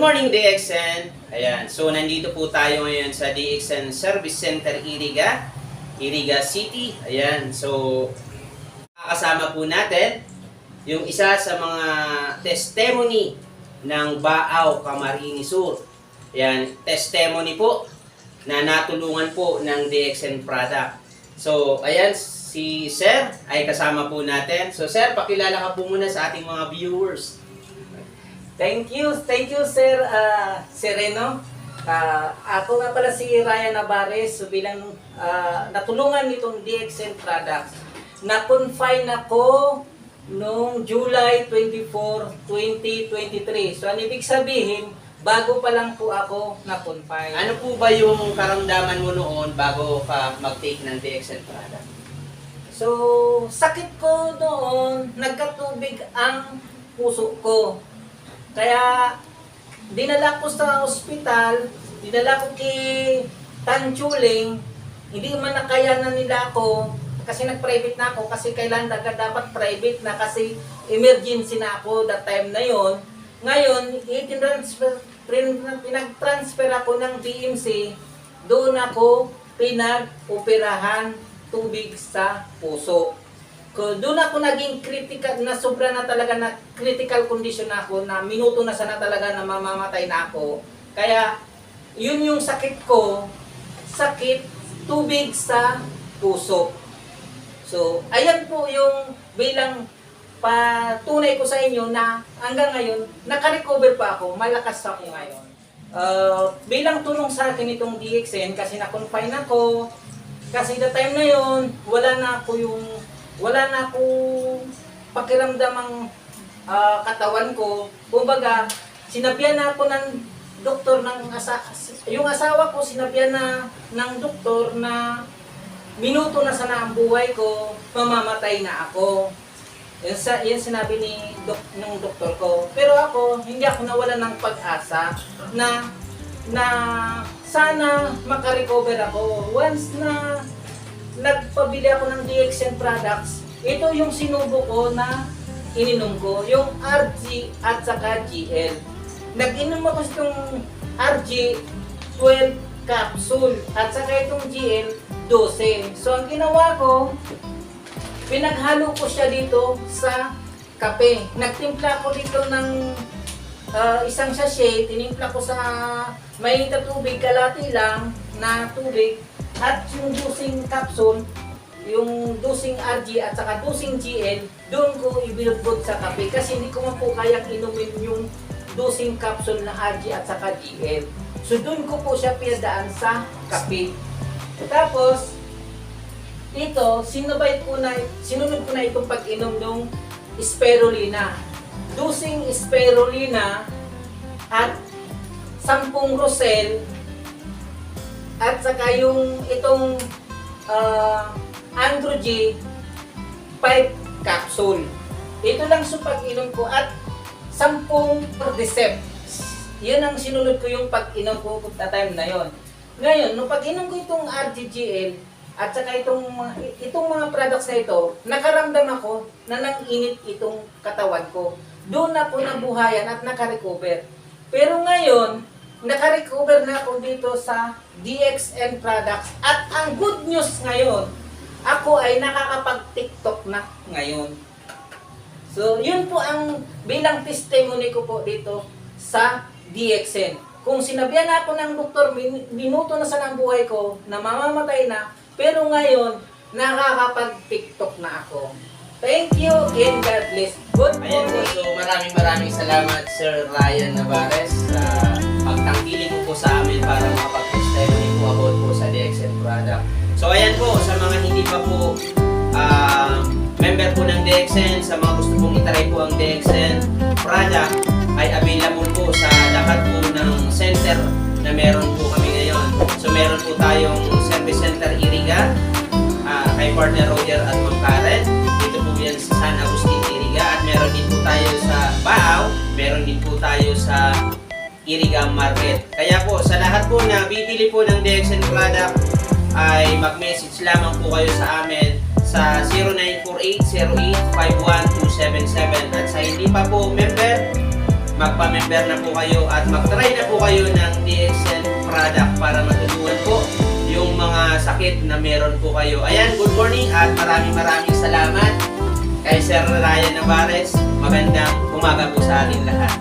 morning, DXN. Ayan, so nandito po tayo ngayon sa DXN Service Center Iriga, Iriga City. Ayan, so kasama po natin yung isa sa mga testimony ng Baaw Camarines Sur. Ayan, testimony po na natulungan po ng DXN product. So, ayan, si Sir ay kasama po natin. So, Sir, pakilala ka po muna sa ating mga viewers. Thank you, thank you Sir uh, Sereno. Ah, ako nga pala si Ryan Navarez, so bilang ah, natulungan nitong DXN Products. Na-confine ako noong July 24, 2023. So ang ibig sabihin, bago pa lang po ako na-confine. Ano po ba yung karamdaman mo noon bago ka mag-take ng DXN product? So, sakit ko noon, nagkatubig ang puso ko. Kaya, dinala ko sa ospital, dinala ko kay Tanchuling, hindi man nakayanan nila ako, kasi nag-private na ako, kasi kailan agad dapat private na, kasi emergency na ako that time na yon. Ngayon, itinransfer, pinag-transfer ako ng DMC, doon ako pinag-operahan tubig sa puso. Doon ako naging critical na sobra na talaga na critical condition na ako na minuto na sana talaga na mamamatay na ako. Kaya yun yung sakit ko, sakit tubig sa puso. So, ayan po yung bilang patunay ko sa inyo na hanggang ngayon, nakarecover pa ako, malakas ako ngayon. Uh, bilang tulong sa akin itong DXN kasi na-confine ako, kasi the time na yon wala na ako yung, wala na ako pakiramdam ang ah, katawan ko. Kumbaga, sinabihan na ako ng doktor ng asa, yung asawa ko sinabihan na ng doktor na minuto na sana ang buhay ko, mamamatay na ako. Yan, sa, yan sinabi ni dok, ng doktor ko. Pero ako, hindi ako nawala ng pag-asa na na sana makarecover ako. Once na nagpabili ako ng DXN products, ito yung sinubo ko na ininom ko, yung RG at saka GL. Nag-inom ako itong RG 12 capsule at saka itong GL 12. So ang ginawa ko, pinaghalo ko siya dito sa kape. Nagtimpla ko dito ng ah, isang sachet, tinimpla ko sa mainit na tubig, kalati lang na tubig, at yung dosing capsule, yung dosing RG at saka dosing GL, doon ko ibinubod sa kape kasi hindi ko man po kayang inumin yung dosing capsule na RG at saka GL. So doon ko po siya pinadaan sa kape. Tapos, dito, sinubay ko na, sinunod ko na itong pag-inom ng spirulina. Dosing spirulina at sampung rosel at saka yung itong uh, Androgy 5 capsule. Ito lang sa pag-inom ko at sampung Cordyceps. Yun ang sinunod ko yung pag-inom ko sa time na yon. Ngayon, nung pag-inom ko itong RGGL, at saka itong, itong mga products na ito, nakaramdam ako na nang-init itong katawan ko. Doon ako nabuhayan at nakarecover. Pero ngayon, nakarecover na ako dito sa DXN products. At ang good news ngayon, ako ay nakakapag-TikTok na ngayon. So, yun po ang bilang testimony ko po dito sa DXN. Kung sinabihan na ako ng doktor, min- minuto na sa ng buhay ko, na mamamatay na, pero ngayon, nakakapag-TikTok na ako. Thank you and God bless. Good Ayan po, morning. so maraming maraming salamat Sir Ryan Navarez sa DXN, sa mga gusto pong itry po ang DXN product, ay available po sa lahat po ng center na meron po kami ngayon. So meron po tayong Service Center Iriga, ah, kay partner Roger at Ma'am. Dito po yan sa San Agustin, Iriga. At meron din po tayo sa Baaw. Meron din po tayo sa Iriga Market. Kaya po, sa lahat po na bibili po ng DXN product, ay mag-message lamang po kayo sa amin sa 0948-08-51277 at sa hindi pa po member, magpa-member na po kayo at mag-try na po kayo ng DXL product para matulungan po yung mga sakit na meron po kayo. Ayan, good morning at maraming maraming salamat kay Sir Ryan Navarez. Magandang umaga po sa ating lahat.